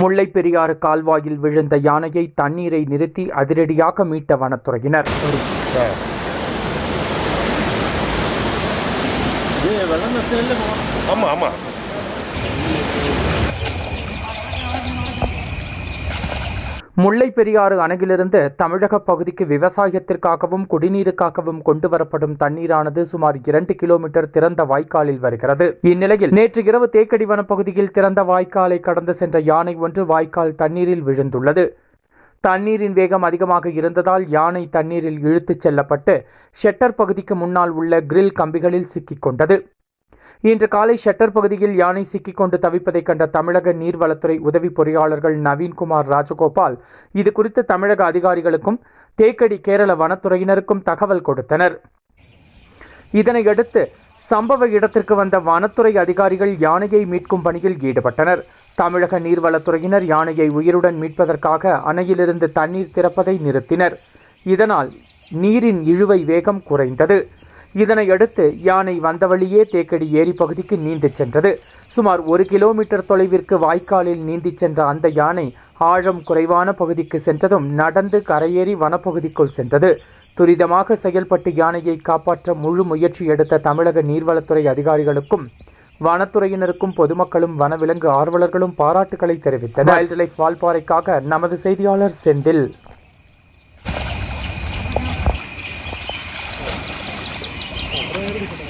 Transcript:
முல்லை பெரியாறு கால்வாயில் விழுந்த யானையை தண்ணீரை நிறுத்தி அதிரடியாக மீட்ட வனத்துறையினர். ஆமா ஆமா. முல்லை பெரியாறு அணையிலிருந்து தமிழக பகுதிக்கு விவசாயத்திற்காகவும் குடிநீருக்காகவும் கொண்டு வரப்படும் தண்ணீரானது சுமார் இரண்டு கிலோமீட்டர் திறந்த வாய்க்காலில் வருகிறது. இந்நிலையில் நேற்று இரவு தேக்கடி வனப்பகுதியில் திறந்த வாய்க்காலை கடந்து சென்ற யானை ஒன்று வாய்க்கால் தண்ணீரில் விழுந்துள்ளது. தண்ணீரின் வேகம் அதிகமாக இருந்ததால் யானை தண்ணீரில் இழுத்துச் செல்லப்பட்டு ஷெட்டர் பகுதிக்கு முன்னால் உள்ள கிரில் கம்பிகளில் சிக்கிக் கொண்டது. இன்று காலை ஷட்டர் பகுதியில் யானை சிக்கிக்கொண்டு தவிப்பதைக் கண்ட தமிழக நீர்வளத்துறை உதவி பொறியாளர்கள் நவீன்குமார் ராஜகோபால் இது குறித்து தமிழக அதிகாரிகளுக்கும் தேக்கடி கேரள வனத்துறையினருக்கும் தகவல் கொடுத்தனர். இதனையடுத்து சம்பவ இடத்திற்கு வந்த வனத்துறை அதிகாரிகள் யானையை மீட்கும் பணியில் ஈடுபட்டனர். தமிழக நீர்வளத்துறையினர் யானையை உயிருடன் மீட்பதற்காக அணையிலிருந்து தண்ணீர் திறப்பதை நிறுத்தினர். இதனால் நீரின் இழுவை வேகம் குறைந்தது. இதனையடுத்து யானை வந்த வழியே தேக்கடி ஏரி பகுதிக்கு நீந்திச் சென்றது. சுமார் ஒரு கிலோமீட்டர் தொலைவிற்கு வாய்க்காலில் நீந்திச் சென்ற அந்த யானை ஆழம் குறைவான பகுதிக்கு சென்றதும் நடந்து கரையேறி வனப்பகுதிக்குள் சென்றது. துரிதமாக செயல்பட்டு யானையை காப்பாற்ற முழு முயற்சி எடுத்த தமிழக நீர்வளத்துறை அதிகாரிகளுக்கும் வனத்துறையினருக்கும் பொதுமக்களும் வனவிலங்கு ஆர்வலர்களும் பாராட்டுகளை தெரிவித்தனர். வைல்ட் லைஃப் வால்பாறைக்காக நமது செய்தியாளர் செந்தில். هريره